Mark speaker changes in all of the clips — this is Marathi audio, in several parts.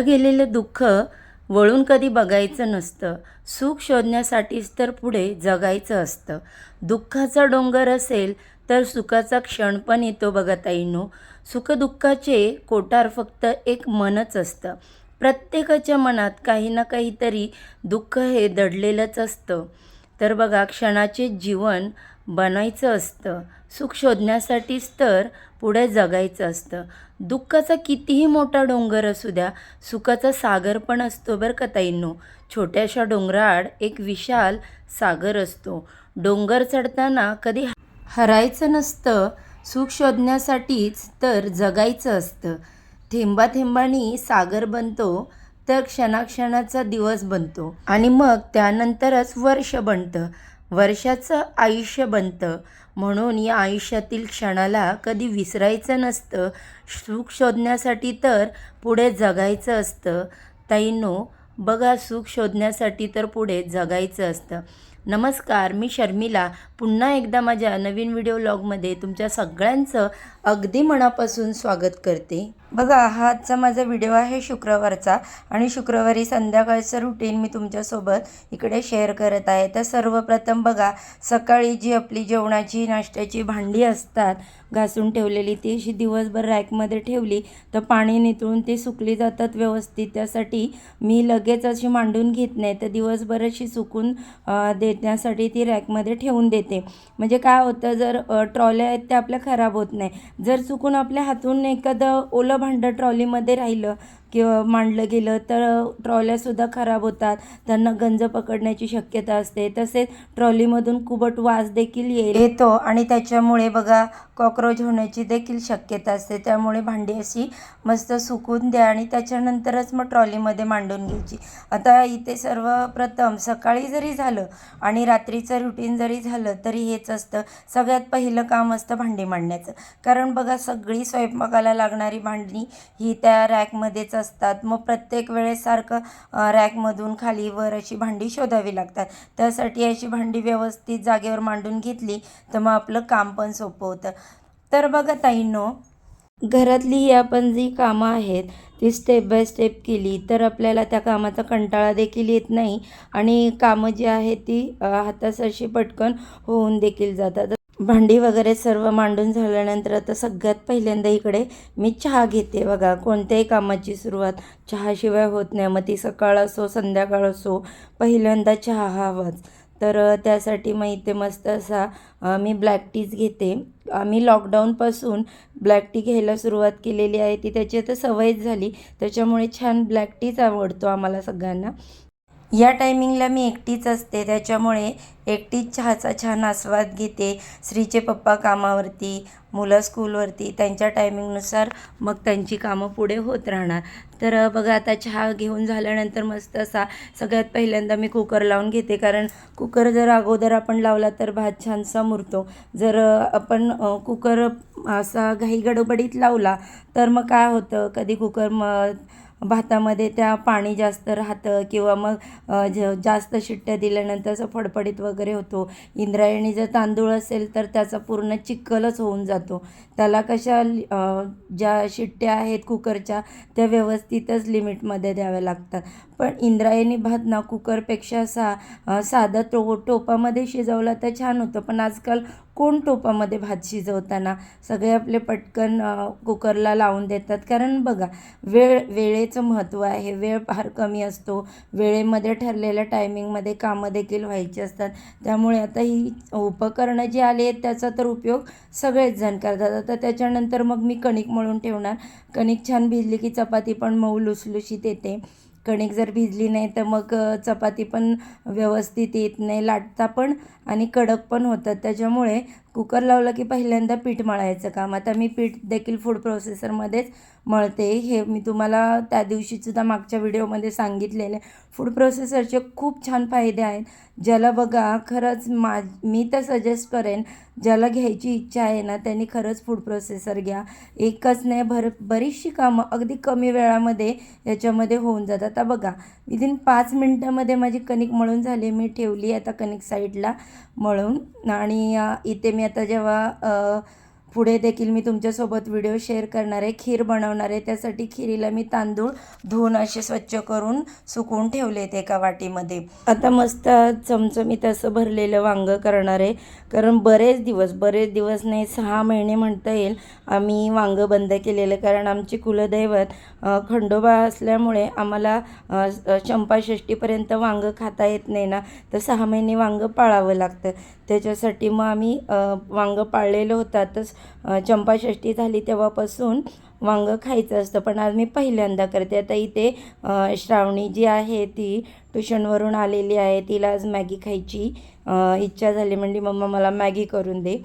Speaker 1: गेलेलं दुःख वळून कधी बघायचं नसतं. सुख शोधण्यासाठीच तर पुढे जगायचं असतं. दुःखाचा डोंगर असेल तर सुखाचा क्षण पण येतो बघा ताईंनो. सुखदुःखाचे कोटार फक्त एक मनच असतं. प्रत्येकाच्या मनात काही ना काहीतरी दुःख हे दडलेलंच असतं. तर बघा क्षणाचे जीवन बनायचं असतं. सुख शोधण्यासाठीच तर पुढे जगायचं असतं. दुःखाचा कितीही मोठा डोंगर असू द्या सुखाचा सागर पण असतो बरं का ताईंनो. छोट्याशा डोंगराआड एक विशाल सागर असतो. डोंगर चढताना कधी हरायचं नसतं सुख शोधण्यासाठीच तर जगायचं असतं. थेंबा थेंबानी सागर बनतो तर क्षणाक्षणाचा दिवस बनतो. आणि मग त्यानंतरच वर्ष बनतं. वर्षाचं आयुष्य बनतं. म्हणून या आयुष्यातील क्षणाला कधी विसरायचं नसतं. सुख शोधण्यासाठी तर पुढे जगायचं असतं. ताईनो बघा सुख शोधण्यासाठी तर पुढे जगायचं असतं. नमस्कार मी शर्मिला. पुन्हा एकदा माझ्या नवीन व्हिडिओ लॉगमध्ये तुमच्या सगळ्यांचं अगदी मनापासून स्वागत करते. बघा हा आजचा माझा व्हिडिओ आहे शुक्रवारचा आणि शुक्रवारी संध्याकाळचं रुटीन मी तुमच्यासोबत इकडे शेअर करत आहे. तर सर्वप्रथम बघा सकाळी जी आपली जेवणाची नाश्त्याची भांडी असतात घासून ठेवलेली ती अशी दिवसभर रॅकमध्ये ठेवली तर पाणी नितळून ती सुकली जातात व्यवस्थित. त्यासाठी मी लगेच अशी मांडून घेत नाही तर दिवसभर अशी सुकून देण्यासाठी ती रॅकमध्ये ठेवून देते. म्हणजे काय होतं जर ट्रॉल्या आहेत त्या आपल्या खराब होत नाही. जर चुकून आपल्या हातून एखादं ओलं भांडं ट्रॉलीमध्ये राहिलं. किंवा मांडलं गेलं तर ट्रॉल्यासुद्धा खराब होतात. त्यांना गंज पकडण्याची शक्यता असते. तसेच ट्रॉलीमधून कुबट वास देखील ये येतो आणि त्याच्यामुळे बघा कॉक्रोच होण्याची देखील शक्यता असते. त्यामुळे भांडी अशी मस्त सुकून द्या आणि त्याच्यानंतरच मग ट्रॉलीमध्ये मांडून घ्यायची. आता इथे सर्वप्रथम सकाळी जरी झालं आणि रात्रीचं रुटीन जरी झालं तरी हेच असतं. सगळ्यात पहिलं काम असतं भांडी मांडण्याचं. कारण बघा सगळी स्वयंपाकाला लागणारी भांडी ही त्या रॅकमध्येच असतात. मग प्रत्येक वेळेस सारखं रॅकमधून खाली वर अशी भांडी शोधावी लागतात. त्यासाठी अशी भांडी व्यवस्थित जागेवर मांडून घेतली तर मग आपलं काम पण सोपं होतं. तर बघा ताईंनो घरातली ही आपण जी कामं आहेत ती स्टेप बाय स्टेप केली तर आपल्याला त्या कामाचा कंटाळा देखील येत नाही आणि कामं जी आहेत ती हातासाशी पटकन होऊन देखील जातात. भांडी वगैरे सर्व मांडून झाल्यानंतर आता सगळ्यात पहिल्यांदा इकडे मी चहा घेते बघा. कोणत्याही कामाची सुरुवात चहाशिवाय होत नाही. मग ती सकाळ असो संध्याकाळ असो पहिल्यांदा चहा हवाच. तर त्यासाठी मग इथे मस्त असा मी ब्लॅक टीज घेते. आम्ही लॉकडाऊनपासून ब्लॅक टी घ्यायला सुरुवात केलेली आहे. ती त्याची आता सवयच झाली. त्याच्यामुळे छान ब्लॅक टीच आवडतो आम्हाला सगळ्यांना. या टायमिंगला मी एकटीच असते. त्याच्यामुळे एकटीच चहाचा छान आस्वाद घेते. स्त्रीचे पप्पा कामावरती मुलं स्कूलवरती त्यांच्या टायमिंगनुसार मग त्यांची कामं पुढे होत राहणार. तर बघा आता चहा घेऊन झाल्यानंतर मस्त असा सगळ्यात पहिल्यांदा मी कुकर लावून घेते. कारण कुकर जर अगोदर आपण लावला तर भात छानसा मुरतो. जर आपण कुकर असा घाई गडबडीत लावला तर मग काय होतं? कधी कुकर मग भातामध्ये त्या पाणी जास्त राहतं किंवा मग ज जास्त शिट्ट्या दिल्यानंतर असं फडफडीत वगैरे होतो. इंद्रायणी जर तांदूळ असेल तर त्याचा पूर्ण चिक्कलच होऊन जातो. त्याला कशा ज्या शिट्ट्या आहेत कुकरच्या त्या व्यवस्थितच लिमिटमध्ये द्याव्या लागतात. पण इंद्रायणी भात ना कुकरपेक्षा सा साधा टो टोपामध्ये शिजवला तर छान होतं. पण आजकाल कोण टोपामध्ये भात शिजवताना सगळे आपले पटकन कुकरला लावून देतात. कारण बघा वेळ वेळेचं महत्त्व आहे. वेळ फार कमी असतो. वेळेमध्ये ठरलेल्या टायमिंगमध्ये कामं देखील व्हायची असतात. त्यामुळे आता ही उपकरणं जी आली आहेत त्याचा तर उपयोग सगळेच जण करतात. आता त्याच्यानंतर मग मी कणिक मळून ठेवणार. कणिक छान भिजली की चपाती पण मऊ लुसलुशीत येते. कणिक जर भिजली नाही तर मग चपाती पण व्यवस्थित येत नाही लाटता पण आणि कडक पण होतात. त्याच्यामुळे कुकर लावलं की पहिल्यांदा पीठ मळायचं काम. आता मी पीठ देखील फूड प्रोसेसरमध्येच मळते. हे मी तुम्हाला त्या दिवशीसुद्धा मागच्या व्हिडिओमध्ये सांगितलेले फूड प्रोसेसरचे खूप छान फायदे आहेत. ज्याला बघा खरंच मा मी तर सजेस्ट करेन ज्याला घ्यायची इच्छा आहे ना त्यांनी खरंच फूड प्रोसेसर घ्या. एकच नाही भर बरीचशी कामं अगदी कमी वेळामध्ये याच्यामध्ये होऊन जातात. आता बघा विदिन पाच मिनटामध्ये माझी कणिक मळून झाली मी ठेवली आता कणिक साईडला मळून. आणि इथे मी मी आता जेव्हा पुढे देखील मी तुमच्यासोबत व्हिडिओ शेअर करणार आहे खीर बनवणार आहे त्यासाठी खिरीला मी तांदूळ धुवून असे स्वच्छ करून सुकवून ठेवले आहेत एका वाटीमध्ये. आता मस्त चमचमीत असं भरलेलं वांगं करणार आहे कारण बरेच दिवस बरेच दिवस नाही सहा महिने म्हणता येईल आम्ही वांगं बंद केलेलं कारण आमचे कुलदैवत खंडोबा असल्यामुळे आम्हाला चंपाषष्टीपर्यंत वांगं खाता येत नाही ना तर सहा महिने वांगं पाळावं लागतं. त्याच्यासाठी मग आम्ही वांगं पाळलेलं होतं. आताच चंपाषष्ठी झाली तेव्हापासून वांगं खायचं असतं पण आज मी पहिल्यांदा करते. आता इथे श्रावणी जी आहे ती ट्युशनवरून आलेली आहे. तिला आज मॅगी खायची इच्छा झाली. म्हणजे मम्मा मला मॅगी करून दे.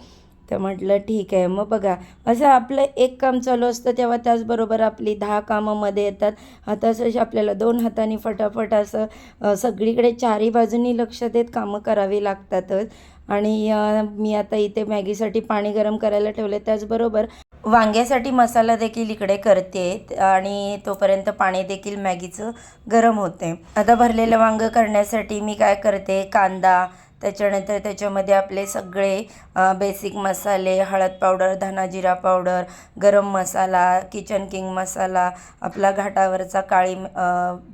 Speaker 1: तर म्हटलं ठीक आहे मग बघा. असं आपलं एक काम चालू असतं तेव्हा त्याचबरोबर आपली दहा कामामध्ये येतात. आता आपल्याला दोन हाताने फटाफट असं सगळीकडे चारही बाजूनी लक्ष देत कामं करावी लागतातच. आणि मी आता इथे मॅगीसाठी पाणी गरम करायला ठेवलं त्याचबरोबर वांग्यासाठी मसाला देखील इकडे करते आणि तोपर्यंत पाणी देखील मॅगीचं गरम होते. आता भरलेलं वांगं करण्यासाठी मी काय करते? कांदा त्याच्यानंतर त्याच्यामध्ये आपले सगळे बेसिक मसाले हळद पावडर धना जिरा पावडर गरम मसाला किचन किंग मसाला आपला घाटावरचा काळी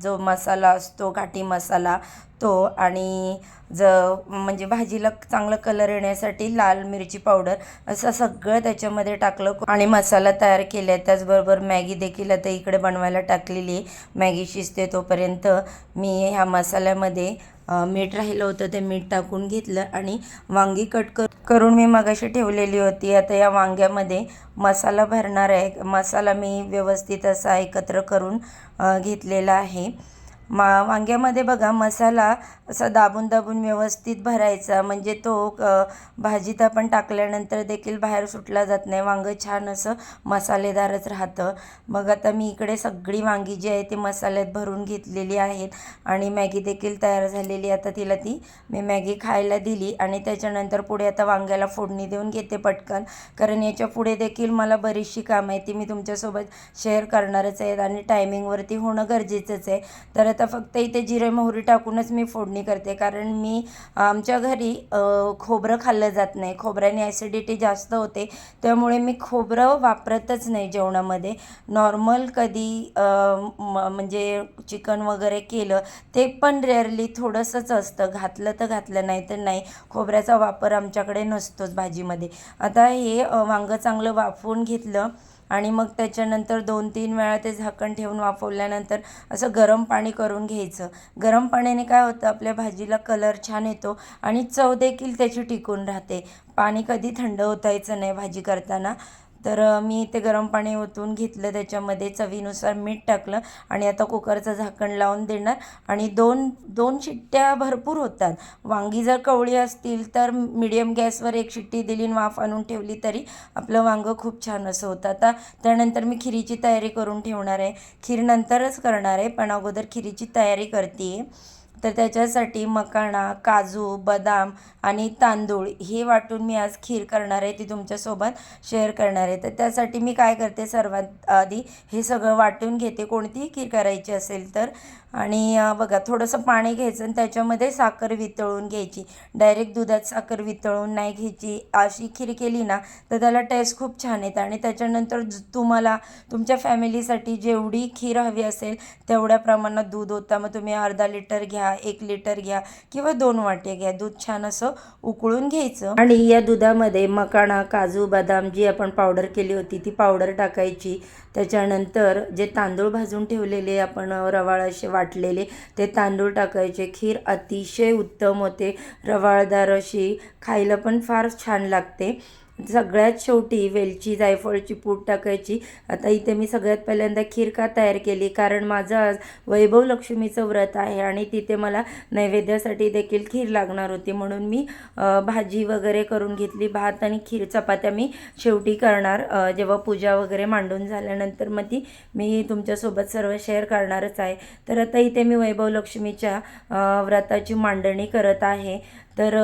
Speaker 1: जो मसाला असतो घाटी मसाला तो आणि ज म्हणजे भाजीला चांगलं कलर येण्यासाठी लाल मिरची पावडर असं सगळं त्याच्यामध्ये टाकलं. आणि मसाला तयार केला आहे त्याचबरोबर मॅगी देखील आता इकडे बनवायला टाकलेली आहे. मॅगी शिजते तोपर्यंत मी ह्या मसाल्यामध्ये मीठ राहिलं होतं ते मीठ टाकून घेतलं आणि वांगी कट कर करून मी मगाशी ठेवलेली होती. आता या वांग्यामध्ये मसाला भरणार आहे. मसाला मी व्यवस्थित असा एकत्र करून घेतलेला आहे. मा वांग्यामध्ये बघा मसाला असा दाबून दाबून व्यवस्थित भरायचा. म्हणजे तो भाजीत आपण टाकल्यानंतर देखील बाहेर सुटला जात नाही. वांगं छान असं मसालेदारच राहतं. मग आता मी इकडे सगळी वांगी जी आहे ती मसाल्यात भरून घेतलेली आहेत. आणि मॅगी देखील तयार झालेली आता तिला ती मी मॅगी खायला दिली आणि त्याच्यानंतर पुढे आता वांग्याला फोडणी देऊन घेते पटकन. कारण याच्यापुढे देखील मला बरीचशी कामं आहे ती मी तुमच्यासोबत शेअर करणारच आहेत आणि टायमिंगवरती होणं गरजेचंच आहे. तर आता फक्त इथे जिरे मोहरी टाकूनच मी फोडणी करते. कारण मी आमच्या घरी खोबरं खाल्लं जात नाही. खोबऱ्याने ॲसिडिटी जास्त होते. त्यामुळे मी खोबरं वापरतच नाही जेवणामध्ये. नॉर्मल कधी म- म्हणजे चिकन वगैरे केलं ते पण रेअरली थोडंसंच असतं. घातलं तर घातलं नाही तर नाही. खोबऱ्याचा वापर आमच्याकडे नसतोच भाजीमध्ये. आता हे वांगं चांगलं वाफवून घेतलं आणि मग त्याच्यानंतर दोन तीन वेळा ते झाकण ठेवून वाफवल्यानंतर असं गरम पाणी करून घ्यायचं. गरम पाण्याने काय होतं आपल्या भाजीला कलर छान येतो आणि चव देखील त्याची टिकून राहते. पाणी कधी थंड होतायचं नाही भाजी करताना. तर मी ते गरम पाणी ओतून घेतलं. त्याच्यामध्ये चवीनुसार मीठ टाकलं आणि आता कुकरचं झाकण लावून देणार. आणि दोन दोन शिट्ट्या भरपूर होतात. वांगी जर कवळी असतील तर मिडियम गॅसवर एक शिट्टी दिली आणि वाफ आणून ठेवली तरी आपलं वांगं खूप छान असं होतं. आता त्यानंतर मी खिरीची तयारी करून ठेवणार आहे. खीर नंतरच करणार आहे पण अगोदर खिरीची तयारी करते. आहे तर त्याच्यासाठी मकाणा काजू बदाम आणि तांदूळ हे वाटून मी आज खीर करणार आहे ती तुमच्यासोबत शेअर करणार आहे. तर त्यासाठी मी काय करते सर्वात आधी हे सगळं वाटून घेते. कोणतीही खीर करायची असेल तर आणि बघा थोडंसं पाणी घ्यायचं आणि त्याच्यामध्ये साखर वितळून घ्यायची. डायरेक्ट दुधात साखर वितळून नाही घ्यायची. अशी खीर केली ना तर त्याला टेस्ट खूप छान येतं. आणि त्याच्यानंतर तुम्हाला तुमच्या फॅमिलीसाठी जेवढी खीर हवी असेल तेवढ्या प्रमाणात दूध होतं. मग तुम्ही अर्धा लिटर घ्या एक लिटर घ्या किंवा दोन वाटे घ्या. दूध छान असं उकळून घ्यायचं. आणि या दुधामध्ये मकाणा काजू बदाम जी आपण पावडर केली होती ती पावडर टाकायची. त्याच्यानंतर जे तांदूळ भाजून ठेवलेले आपण रवाळ असे वाटलेले ते तांदूळ टाकायचे. खीर अतिशय उत्तम होते. रवाळदार अशी खायला पण फार छान लागते. सगळ्यात शेवटी वेलची जायफळची पूड टाकायची. आता इथे मी सगळ्यात पहिल्यांदा खीर का तयार केली? कारण माझं आज वैभव लक्ष्मीचं व्रत आहे आणि तिथे मला नैवेद्यासाठी देखील खीर लागणार होती. म्हणून मी भाजी वगैरे करून घेतली. भात आणि खीर चपात्या मी शेवटी करणार. जेव्हा पूजा वगैरे मांडून झाल्यानंतर मग ती मी तुमच्यासोबत सर्व शेअर करणारच आहे. तर आता इथे मी वैभव लक्ष्मीच्या व्रताची मांडणी करत आहे. तर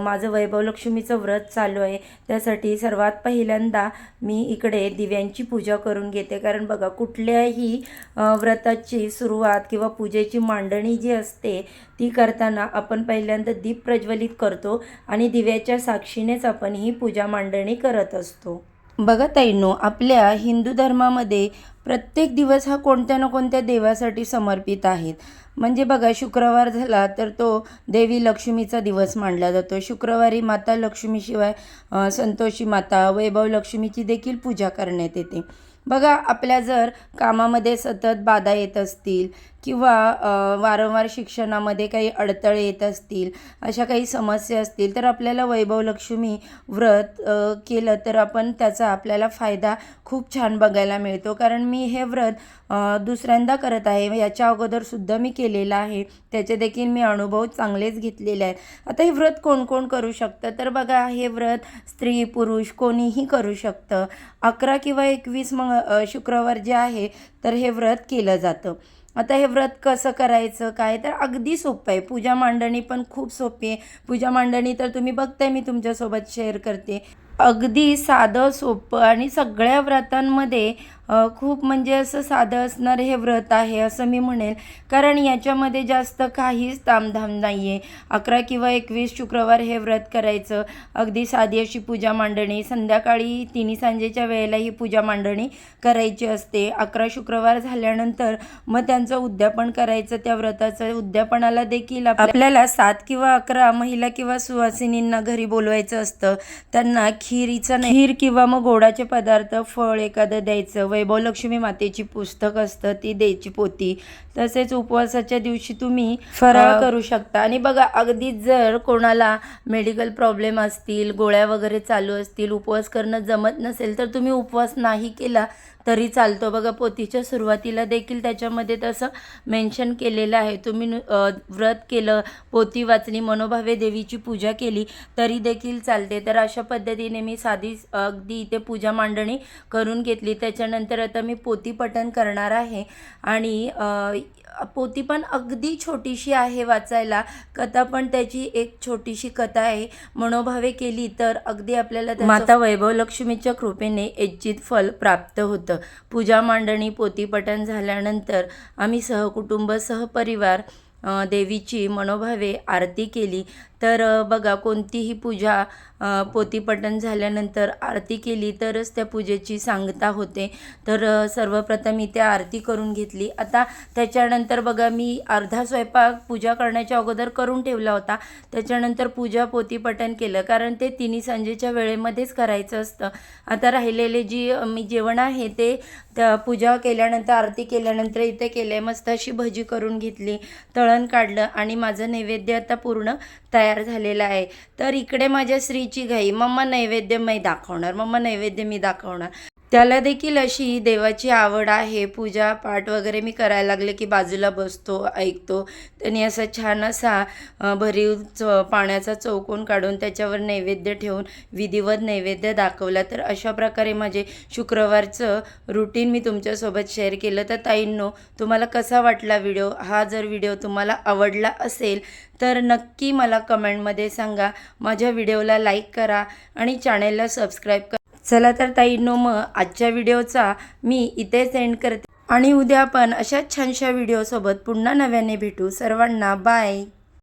Speaker 1: माझं वैभव लक्ष्मीचं व्रत चालू आहे. त्यासाठी सर्वात पहिल्यांदा मी इकडे दिव्यांची पूजा करून घेते. कारण बघा कुठल्याही व्रताची सुरुवात किंवा पूजेची मांडणी जी असते ती करताना आपण पहिल्यांदा दीप प्रज्वलित करतो आणि दिव्याच्या साक्षीनेच आपण ही पूजा मांडणी करत असतो. बघा ताईंनो आपल्या हिंदू धर्मामध्ये प्रत्येक दिवस हा कोणत्या ना कोणत्या देवासाठी समर्पित आहेत म्हणजे बघा शुक्रवार झाला तर तो देवी लक्ष्मीचा दिवस मानला जातो. शुक्रवारी माता लक्ष्मीशिवाय संतोषी माता वैभव लक्ष्मीची देखील पूजा करण्यात येते. बघा आपल्या जर कामामध्ये सतत बाधा येत असतील किंवा वारंवार शिक्षणामध्ये काही अडथळे येत असतील अशा काही समस्या असतील तर आपल्याला वैभव लक्ष्मी व्रत केलं तर आपण त्याचा आपल्याला फायदा खूप छान बघायला मिळतो. कारण मी हे व्रत दुसऱ्यांदा करत आहे. याच्या अगोदरसुद्धा मी केलेलं आहे. त्याचे देखील मी अनुभव चांगलेच घेतलेले आहेत. आता हे व्रत कोण कोण करू शकतं? तर बघा हे व्रत स्त्री पुरुष कोणीही करू शकतं. अकरा किंवा एकवीस मग शुक्रवार जे आहे तर हे व्रत केलं जातं. आता हे व्रत कसं करायचं काय? तर अगदी सोपं आहे. पूजा मांडणी पण खूप सोपी आहे. पूजा मांडणी तर तुम्ही बघताय मी तुमच्यासोबत शेअर करते. अगदी साधं सोपं आणि सगळ्या व्रतांमध्ये खूप म्हणजे असं साधं असणारं हे व्रत आहे असं मी म्हणेल. कारण याच्यामध्ये जास्त काहीच तामधाम नाही आहे अकरा किंवा एकवीस शुक्रवार हे व्रत करायचं. अगदी साधी अशी पूजा मांडणी. संध्याकाळी तिन्ही सांजेच्या वेळेला ही पूजा मांडणी करायची असते. अकरा शुक्रवार झाल्यानंतर मग त्यांचं उद्यापन करायचं. त्या व्रताचं उद्यापनाला देखील आपल्याला सात किंवा अकरा महिला किंवा सुवासिनींना घरी बोलवायचं असतं. त्यांना खीरीचं खीर किंवा मग गोडाचे पदार्थ फळ एखादं द्यायचं वैभव लक्ष्मी मातेची पुस्तक असतं ती द्यायची पोती. तसेच उपवासाच्या दिवशी तुम्ही फराळ करू शकता. आणि बघा अगदी जर कोणाला मेडिकल प्रॉब्लेम असतील गोळ्या वगैरे चालू असतील उपवास करणं जमत नसेल तर तुम्ही उपवास नाही केला तरी चालतो. बघा पोथीच्या सुरुवातीला देखील त्याच्यामध्ये तसं मेन्शन केलेलं आहे. तुम्ही व्रत केलं पोथी वाचली मनोभावे देवीची पूजा केली तरी देखील चालते. तर अशा पद्धतीने मी साधी अगदी इथे पूजा मांडणी करून घेतली. त्याच्यानंतर आता मी पोथी पठण करणार आहे. आणि पोती पण अगदी छोटीशी आहे वाचायला. कथा पण त्याची एक छोटीशी कथा आहे. मनोभावे केली तर अगदी आपल्याला माता वैभव लक्ष्मीच्या कृपेने इच्छित फल प्राप्त होतं. पूजा मांडणी पोथी झाल्यानंतर आम्ही सहकुटुंब सहपरिवार देवीची मनोभावे आरती केली. तर बघा कोणतीही पूजा पोतीपटन झाल्यानंतर आरती केली तरच त्या पूजेची सांगता होते. तर सर्वप्रथम मी त्या आरती करून घेतली. आता त्याच्यानंतर बघा मी अर्धा स्वयंपाक पूजा करण्याच्या अगोदर करून ठेवला होता. त्याच्यानंतर पूजा पोतीपटन केलं. कारण ते तिन्ही संजेच्या वेळेमध्येच करायचं असतं. आता राहिलेले जी मी जेवण आहे ते त्या पूजा केल्यानंतर आरती केल्यानंतर इथे केले मस्त अशी भजी करून घेतली. तळण काढलं आणि माझं नैवेद्य आता पूर्ण तयार तयार झालेला आहे. तर इकडे माझ्या स्त्रीची घाई. मम्मा नैवेद्य मी दाखवणार. मम्मा नैवेद्य मी दाखवणार. त्याला देखील अशी देवाची आवड आहे. पूजा पाठ वगैरे मी करायला लागले की बाजूला बसतो ऐकतो. त्यांनी असा छान असा भरीव च पाण्याचा चौकोन काढून त्याच्यावर नैवेद्य ठेवून विधिवत नैवेद्य दाखवला. तर अशा प्रकारे माझे शुक्रवारचं रुटीन मी तुमच्यासोबत शेअर केलं. तर ताईंनो तुम्हाला कसा वाटला व्हिडिओ हा जर व्हिडिओ तुम्हाला आवडला असेल तर नक्की मला कमेंटमध्ये सांगा. माझ्या व्हिडिओला लाईक करा आणि चॅनेलला सबस्क्राईब करा. चला तर ताईंनो मग. आजच्या व्हिडिओचा मी इथे सेंड करते. आणि उद्या आपण अशाच छानशा व्हिडिओसोबत पुन्हा नव्याने भेटू. सर्वांना बाय.